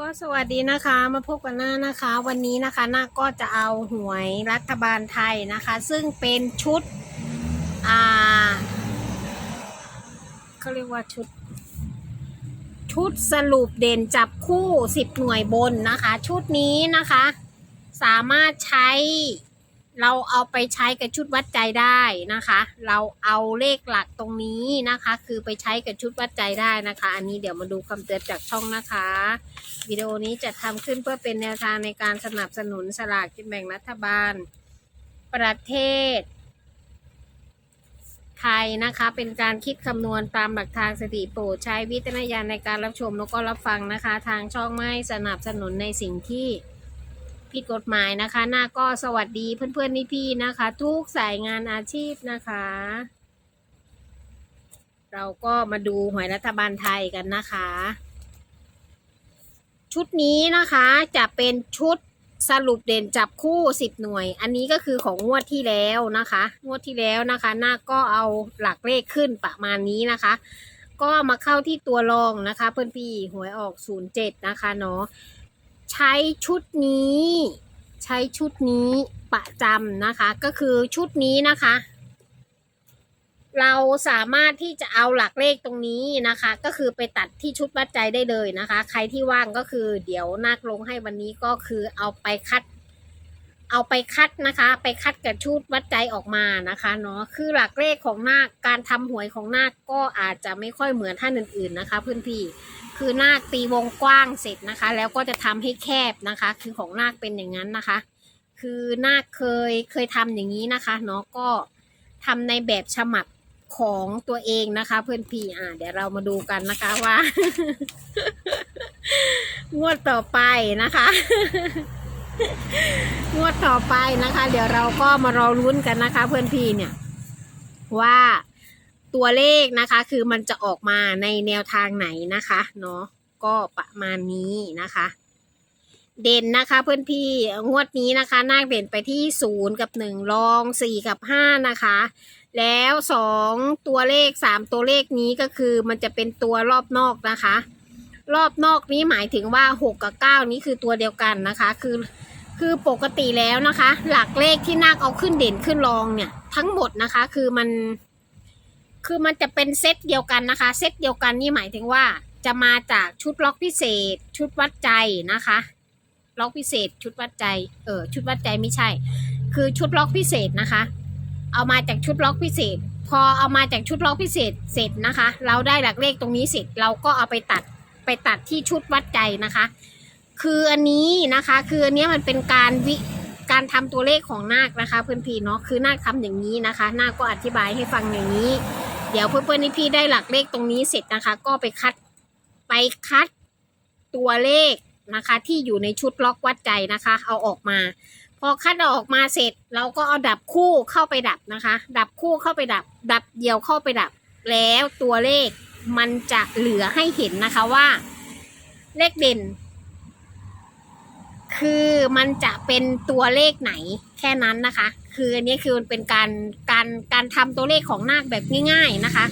ก็สวัสดีนะคะมาพบกันหน้านะคะ วันนี้นะคะหน้าก็จะเอาหวยรัฐบาลไทยนะคะ ซึ่งเป็นชุดอ่าเขาเรียกว่าชุด ชุดสรุปเด่นจับคู่สิบหน่วยบนนะคะ ชุดนี้นะคะ สามารถใช้ เราเอาไปใช้กับชุดวัดใจได้นะคะ เราเอาเลขหลักตรงนี้นะคะ คือไปใช้กับชุดวัดใจได้นะคะ อันนี้เดี๋ยวมาดูคำเตือนจากช่องนะคะ วิดีโอนี้จะทำขึ้นเพื่อเป็นแนวทางในการสนับสนุนสลากกินแบ่งรัฐบาล ประเทศไทยนะคะเป็นการคิดคำนวณตามหลักทางสถิติโปรดใช้วิจารณญาณในการรับชมแล้วก็รับฟังนะคะ ทางช่องไม่สนับสนุนในสิ่งที่ ผิดกฎหมายนะคะ หน้าก็สวัสดีเพื่อนๆพี่ๆนะคะ ทุกสายงานอาชีพนะคะ เราก็มาดูหวยรัฐบาลไทยกันนะคะ ชุดนี้นะคะจะเป็นชุดสรุปเด่นจับคู่10หน่วย อันนี้ก็คือของงวดที่แล้วนะคะ งวดที่แล้วนะคะ หน้าก็เอาหลักเลขขึ้นประมาณนี้นะคะ ก็มาเข้าที่ตัวรองนะคะ เพื่อนพี่หวยออก07นะคะเนาะ ใช้ชุดนี้ ใช้ชุดนี้ประจำนะคะ ก็คือชุดนี้นะคะ เราสามารถที่จะเอาหลักเลขตรงนี้นะคะ ก็คือไปตัดที่ชุดวัดใจได้เลยนะคะ ใครที่ว่างก็คือ เดี๋ยวนาคลงให้วันนี้ก็คือเอาไปคัด เอาไปคัดนะคะ ไปคัดกับชุดวัดใจออกมานะคะเนาะคือหลักเลขของนาคการทำหวยของนาคก็อาจจะไม่ค่อยเหมือนท่านอื่นๆนะคะเพื่อนพี่คือนาคตีวงกว้างเสร็จนะคะ แล้วก็จะทำให้แคบนะคะ คือของนาคเป็นอย่างนั้นนะคะ คือนาคเคยเคยทำอย่างนี้นะคะเนาะก็ทำในแบบฉบับของตัวเองนะคะ เพื่อนพี่อ่าเดี๋ยวเรามาดูกันนะคะว่า งวดต่อไปนะคะ งวดต่อไปนะคะ เดี๋ยวเราก็มารอลุ้นกันนะคะ เพื่อนพี่เนี่ย ว่าตัวเลขนะคะ คือมันจะออกมาในแนวทางไหนนะคะเนาะก็ประมาณนี้นะคะ เด่นนะคะ เพื่อนพี่งวดนี้นะคะนาคเด่นไปที่ศูนย์กับหนึ่งรองสี่กับห้านะคะ แล้วสองตัวเลขสามตัวเลขนี้ก็คือมันจะเป็นตัวรอบนอกนะคะ รอบนอกนี้หมายถึงว่าหกกับเก้านี้คือตัวเดียวกันนะคะ คือ คือปกติแล้วนะคะ หลักเลขที่นาคเอาขึ้นเด่นขึ้นรองเนี่ย ทั้งหมดนะคะ คือมัน คือมันจะเป็นเซตเดียวกันนะคะ เซตเดียวกันนี่หมายถึงว่า จะมาจากชุดล็อกพิเศษ ชุดวัดใจนะคะล็อกพิเศษ ชุดวัดใจ เออชุดวัดใจไม่ใช่ คือชุดล็อกพิเศษนะคะ เอามาจากชุดล็อกพิเศษ พอเอามาจากชุดล็อกพิเศษเสร็จนะคะ เราได้หลักเลขตรงนี้เสร็จเราก็เอาไปตัดไปตัดที่ชุดวัดใจนะคะ คืออันนี้นะคะ คืออันนี้มันเป็นการวิการทำตัวเลขของนาคนะคะเพื่อนพี่เนาะคือนาคทำอย่างนี้นะคะ นาคก็อธิบายให้ฟังอย่างนี้ เดี๋ยวเพื่อนๆพี่ได้หลักเลขตรงนี้เสร็จนะคะ ก็ไปคัดไปคัดตัวเลขนะคะ ที่อยู่ในชุดล็อกวัดใจนะคะ เอาออกมา พอคัดอออกมาเสร็จ เราก็เอาดับคู่เข้าไปดับนะคะ ดับคู่เข้าไปดับ ดับเดียวเข้าไปดับ แล้วตัวเลขมันจะเหลือให้เห็นนะคะว่า เลขเด่น คือมันจะเป็นตัวเลขไหนแค่นั้นนะคะ คืออันนี้คือมันเป็นการการการทำตัวเลขของนาคแบบง่าย ๆนะคะ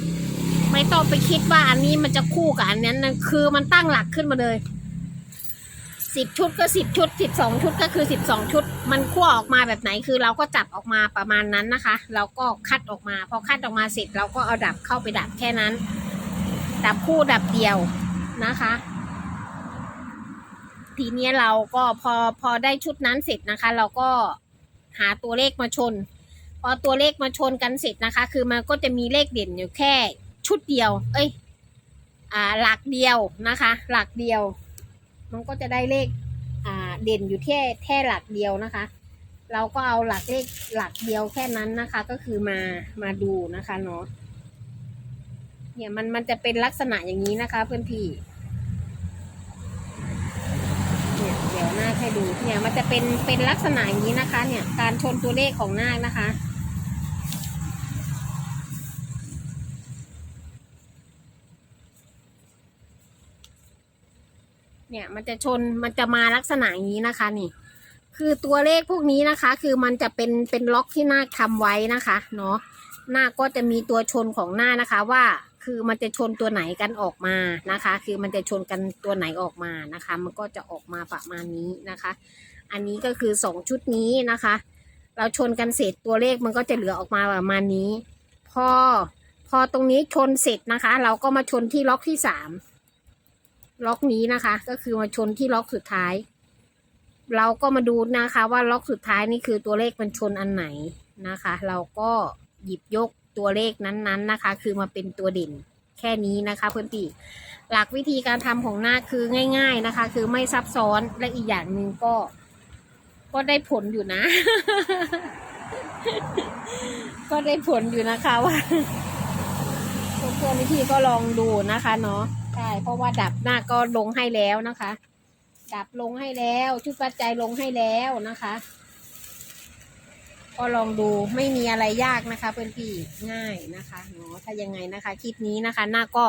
ไม่ต้องไปคิดว่าอันนี้มันจะคู่กับอันนั้นนะคือมันตั้งหลักขึ้นมาเลยสิบชุดก็สิบชุดสิบสองชุดก็คือสิบสองชุด มันคั่วออกมาแบบไหนคือเราก็จับออกมาประมาณนั้นนะคะ เราก็คัดออกมา พอคัดออกมาเสร็จเราก็เอาดับเข้าไปดับแค่นั้น ดับคู่ดับเดียวนะคะ ทีเนี้ยเราก็พอพอได้ชุดนั้นเสร็จนะคะ เราก็หาตัวเลขมาชน พอตัวเลขมาชนกันเสร็จนะคะ คือมันก็จะมีเลขเด่นอยู่แค่ชุดเดียว เอ้ย อ่า หลักเดียวนะคะ หลักเดียว มันก็จะได้เลข อ่า เด่นอยู่แค่แค่หลักเดียวนะคะ เราก็เอาหลักเลขหลักเดียวแค่นั้นนะคะ ก็คือมา มาดูนะคะเนาะ เนี่ยมันมันจะเป็นลักษณะอย่างนี้นะคะเพื่อนพี่ เนี่ยเดี๋ยวนาค ให้ดูเนี่ยมันจะเป็นเป็นลักษณะอย่างนี้นะคะ เนี่ยการชนตัวเลขของนาคนะคะ เนี่ยมันจะชนมันจะมาลักษณะอย่างนี้นะคะนี่ คือตัวเลขพวกนี้นะคะ คือมันจะเป็นเป็นล็อกที่นาคทำไว้นะคะ เนาะนาคก็จะมีตัวชนของหน้านะคะว่า คือมันจะชนตัวไหนกันออกมานะคะ คือมันจะชนกันตัวไหนออกมานะคะ มันก็จะออกมาประมาณนี้นะคะ อันนี้ก็คือสองชุดนี้นะคะ เราชนกันเสร็จตัวเลขมันก็จะเหลือออกมาประมาณนี้ พอพอตรงนี้ชนเสร็จนะคะ เราก็มาชนที่ล็อกที่สามล็อกนี้นะคะ ก็คือมาชนที่ล็อกสุดท้าย เราก็มาดูนะคะ ว่าล็อกสุดท้ายนี่คือตัวเลขมันชนอันไหนนะคะ เราก็หยิบยก ตัวเลขนั้นๆนะคะ คือมาเป็นตัวเด่นแค่นี้นะคะ เพื่อนพี่หลักวิธีการทำของหน้าคือง่าย ๆนะคะ คือไม่ซับซ้อนและอีกอย่างหนึ่งก็ ก็ได้ผลอยู่นะ ก็ได้ผลอยู่นะคะว่าเพื่อนๆพี่ก็ลองดูนะคะเนาะใช่เพราะว่าดับหน้าก็ลงให้แล้วนะคะ ดับลงให้แล้ว ชุดปัจจัยลงให้แล้วนะคะ ก็ลองดูไม่มีอะไรยากนะคะเพื่อนพี่ง่ายนะคะเนาะถ้ายังไงนะคะ คลิปนี้นะคะหน้าก็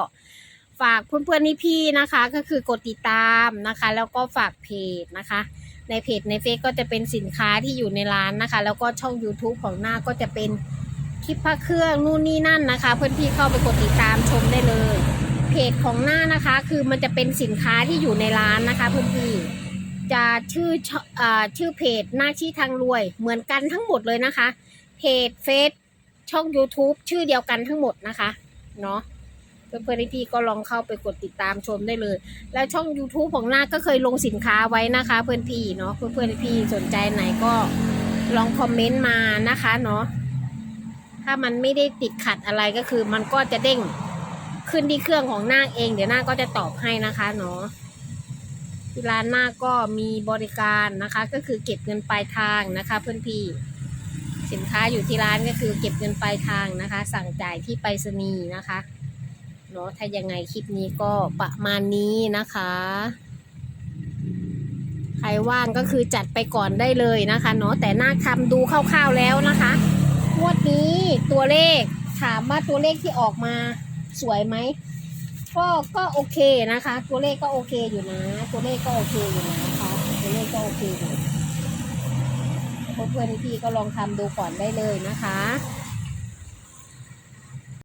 ฝากเพื่อนๆนี่พี่นะคะ ก็คือกดติดตามนะคะ แล้วก็ฝากเพจนะคะ ในเพจในเฟซก็จะเป็นสินค้าที่อยู่ในร้านนะคะ แล้วก็ช่อง YouTube ของหน้าก็จะเป็นคลิปพระเครื่องนู่นนี่นั่นนะคะ เพื่อนพี่เข้าไปกดติดตามชมได้เลย เพจของหน้านะคะ คือมันจะเป็นสินค้าที่อยู่ในร้านนะคะ เพื่อนพี่ จะชื่ออชื่อเพจหน้าชี้ทางรวย เหมือนกันทั้งหมดเลยนะคะ เพจเฟซช่อง YouTube ชื่อเดียวกันทั้งหมดนะคะเนาะเพื่อนๆพี่ก็ลองเข้าไปกดติดตามชมได้เลย แล้วช่อง YouTube ของหน้าก็เคยลงสินค้าไว้นะคะ เพื่อนพี่เนาะเพื่อนเพื่อนๆพี่สนใจไหนก็ลองคอมเมนต์มานะคะเนาะถ้ามันไม่ได้ติดขัดอะไรก็คือมันก็จะเด้งขึ้นที่เครื่องของหน้าเอง เดี๋ยวหน้าก็จะตอบให้นะคะเนาะ ที่ร้านหน้าก็มีบริการนะคะ ก็คือเก็บเงินปลายทางนะคะเพื่อนพี่สินค้าอยู่ที่ร้านก็คือเก็บเงินปลายทางนะคะ สั่งจ่ายที่ไปรษณีย์นะคะเนาะถ้ายังไงคลิปนี้ก็ประมาณนี้นะคะ ใครว่างก็คือจัดไปก่อนได้เลยนะคะเนาะแต่หน้าทำดูคร่าวๆแล้วนะคะงวดนี้ตัวเลขถามว่าตัวเลขที่ออกมาสวยไหม ก็ก็โอเคนะคะ ตัวเลขก็โอเคอยู่นะ ตัวเลขก็โอเคอยู่นะคะตัวเลขก็โอเคอยู่เพื่อนพี่ก็ลองทำดูก่อนได้เลยนะคะ